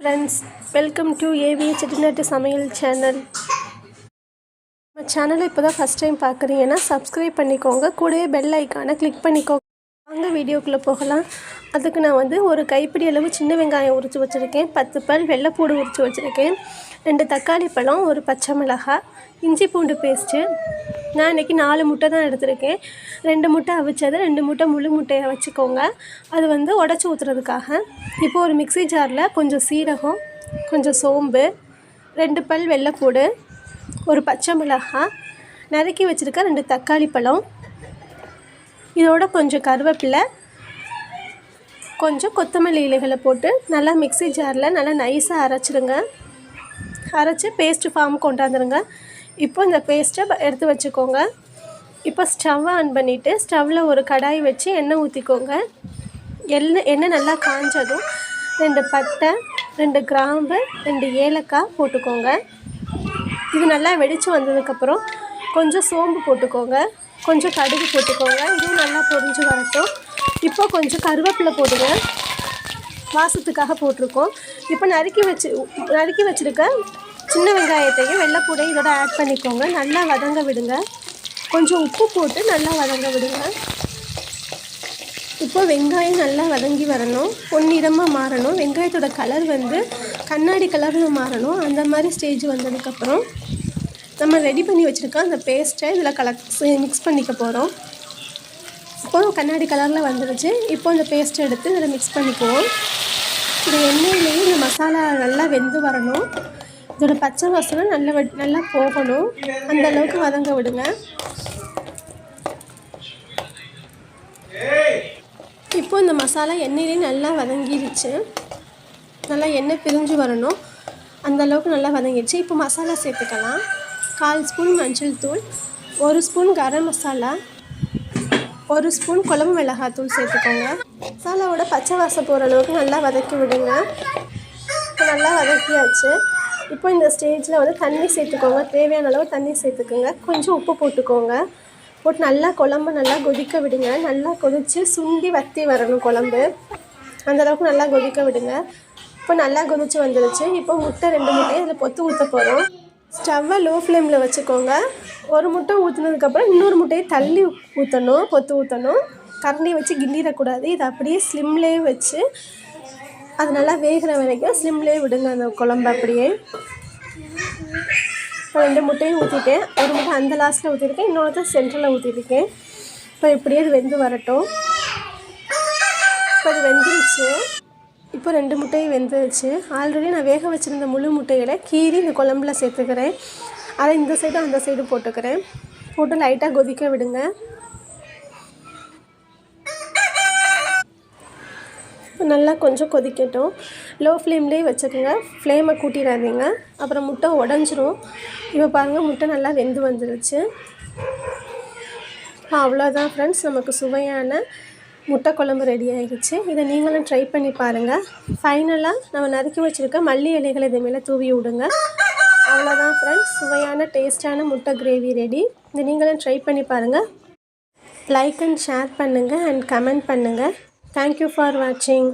Friends welcome to AV செட்டிநாட்டு சமையல் channel நம்ம சேனலை இப்போ தான் ஃபஸ்ட் டைம் பார்க்குறீங்கன்னா சப்ஸ்கிரைப் பண்ணிக்கோங்க. கூடவே பெல் ஐக்கானை கிளிக் பண்ணிக்கோங்க. வாங்க வீடியோக்குள்ளே போகலாம். அதுக்கு நான் வந்து ஒரு கைப்பிடி அளவு சின்ன வெங்காயம் உரித்து வச்சுருக்கேன். பத்து பல் வெள்ளைப்பூடு உரித்து வச்சுருக்கேன். ரெண்டு தக்காளி பழம் ஒரு பச்சை மிளகாய் இஞ்சி பூண்டு பேஸ்ட்டு நான் இன்றைக்கி நாலு முட்டை தான் எடுத்திருக்கேன். ரெண்டு முட்டை அவிச்சது ரெண்டு முட்டை முழு முட்டையை வச்சுக்கோங்க. அது வந்து உடச்சி ஊற்றுறதுக்காக இப்போ ஒரு மிக்ஸி ஜாரில் கொஞ்சம் சீரகம் கொஞ்சம் சோம்பு ரெண்டு பல் வெள்ளைப்பூடு ஒரு பச்சை மிளகாய் நறுக்கி வச்சுருக்க ரெண்டு தக்காளி பழம் இதோட கொஞ்சம் கருவேப்பிலை கொஞ்சம் கொத்தமல்லி இலைகளை போட்டு நல்லா மிக்ஸி ஜாரில் நல்லா நைஸாக அரைச்சிடுங்க. அரைச்சி பேஸ்ட்டு ஃபார்ம் கொண்டாந்துருங்க. இப்போ இந்த பேஸ்ட்டை எடுத்து வச்சுக்கோங்க. இப்போ ஸ்டவ்வை ஆன் பண்ணிவிட்டு ஸ்டவ்வில் ஒரு கடாய் வச்சு எண்ணெய் ஊற்றிக்கோங்க எண்ணெய் எண்ணெய் நல்லா காஞ்சதும் ரெண்டு பட்டை ரெண்டு கிராம்பு ரெண்டு ஏலக்காய் போட்டுக்கோங்க. இது நல்லா வெடித்து வந்ததுக்கப்புறம் கொஞ்சம் சோம்பு போட்டுக்கோங்க. கொஞ்சம் கடுகு போட்டுக்கோங்க. இதுவும் நல்லா பொரிஞ்சு வரட்டும். இப்போ கொஞ்சம் கருவேப்பிலை போடுங்க. வாசத்துக்காக போட்டிருக்கோம். இப்போ நறுக்கி வச்சு நறுக்கி வச்சுருக்க சின்ன வெங்காயத்தையும் வெள்ளைப்பூடையும் இதோட ஆட் பண்ணிக்கோங்க. நல்லா வதங்க விடுங்க. கொஞ்சம் உப்பு போட்டு நல்லா வதங்க விடுங்க. இப்போ வெங்காயம் நல்லா வதங்கி வரணும். பொன்னிறமாக மாறணும். வெங்காயத்தோட கலர் வந்து கண்ணாடி கலரில் மாறணும். அந்த மாதிரி ஸ்டேஜ் வந்ததுக்கப்புறம் நம்ம ரெடி பண்ணி வச்சுருக்க அந்த பேஸ்ட்டை இதில் கலக் மிக்ஸ் பண்ணிக்க போகிறோம் அப்போது கண்ணாடி கலரில் வந்துடுச்சு இப்போ இந்த பேஸ்ட்டை எடுத்து இதில் மிக்ஸ் பண்ணிக்குவோம். இந்த எண்ணெயிலேயே இந்த மசாலா நல்லா வெந்து வரணும். இதோட பச்சை வாசனை நல்லா வெ நல்லா போகணும். அந்த அளவுக்கு வதங்க விடுங்க. இப்போ இந்த மசாலா எண்ணெயிலே நல்லா வதங்கிடுச்சு நல்லா எண்ணெய் பிரிஞ்சு வரணும். அந்த அளவுக்கு நல்லா வதங்கிடுச்சு இப்போ மசாலா சேர்த்துக்கலாம். கால் ஸ்பூன் மஞ்சள் தூள் ஒரு ஸ்பூன் கரம் மசாலா ஒரு ஸ்பூன் குழம்பு மிளகாத்தூள் சேர்த்துக்கோங்க. மசாலாவோட பச்சை வாசம் போகிற அளவுக்கு நல்லா வதக்கி விடுங்க. இப்போ நல்லா வதக்கியாச்சு. இப்போ இந்த ஸ்டேஜில் வந்து தண்ணி சேர்த்துக்கோங்க. தேவையான அளவு தண்ணி சேர்த்துக்கோங்க. கொஞ்சம் உப்பு போட்டுக்கோங்க. போட்டு நல்லா குழம்பு நல்லா கொதிக்க விடுங்க. நல்லா கொதித்து சுண்டி வத்தி வரணும் குழம்பு. அந்தளவுக்கு நல்லா கொதிக்க விடுங்க. இப்போ நல்லா கொதித்து வந்துடுச்சு இப்போ முட்டை ரெண்டு முட்டையும் இதில் பொத்து ஊற்ற போகிறோம் ஸ்டவ்வை லோ ஃப்ளேமில் வச்சுக்கோங்க. ஒரு முட்டை ஊற்றுனதுக்கப்புறம் இன்னொரு முட்டையை தள்ளி ஊற்றணும் கொத்து ஊற்றணும் கரண்டி வச்சு கிண்டிடக்கூடாது. இதை அப்படியே ஸ்லிம்லேயே வச்சு அது நல்லா வேகிற வரைக்கும் ஸ்லிம்லேயே விடுங்க அந்த குழம்பு அப்படியே. இப்போ ரெண்டு முட்டையும் ஊற்றிட்டேன் ஒரு முட்டை அந்த லாஸ்ட்டில் ஊற்றிருக்கேன் இன்னொருத்தர் சென்டரில் ஊற்றிருக்கேன் இப்போ இப்படியே அது வெந்து வரட்டும். இப்போ அது வெந்துருச்சு. இப்போ ரெண்டு முட்டையும் வெந்துருச்சு. ஆல்ரெடி நான் வேக வச்சுருந்த முழு முட்டைகளை கீறி இந்த குழம்புல சேர்த்துக்கிறேன். அதை இந்த சைடும் அந்த சைடும் போட்டுக்கிறேன். போட்டு லைட்டாக கொதிக்க விடுங்க. நல்லா கொஞ்சம் கொதிக்கட்டும். லோ ஃப்ளேம்லேயே வச்சுக்கோங்க. ஃப்ளேமை கூட்டிடாதீங்க. அப்புறம் முட்டை உடஞ்சிரும். இப்போ பாருங்கள் முட்டை நல்லா வெந்து வந்துருச்சு. அவ்வளோதான் ஃப்ரெண்ட்ஸ் நமக்கு சுவையான முட்டை குழம்பு ரெடி ஆகிடுச்சு இதை நீங்களும் ட்ரை பண்ணி பாருங்கள் ஃபைனலாக நம்ம நறுக்கி வச்சுருக்க மல்லி இலைகளை இது மேலே தூவி விடுங்க. அவ்வளோதான் ஃப்ரெண்ட்ஸ் சுவையான டேஸ்டான முட்டை கிரேவி ரெடி இதை நீங்களும் ட்ரை பண்ணி பாருங்கள் லைக் அண்ட் ஷேர் பண்ணுங்கள் அண்ட் கமெண்ட் பண்ணுங்கள் தேங்க்யூ ஃபார் வாட்சிங்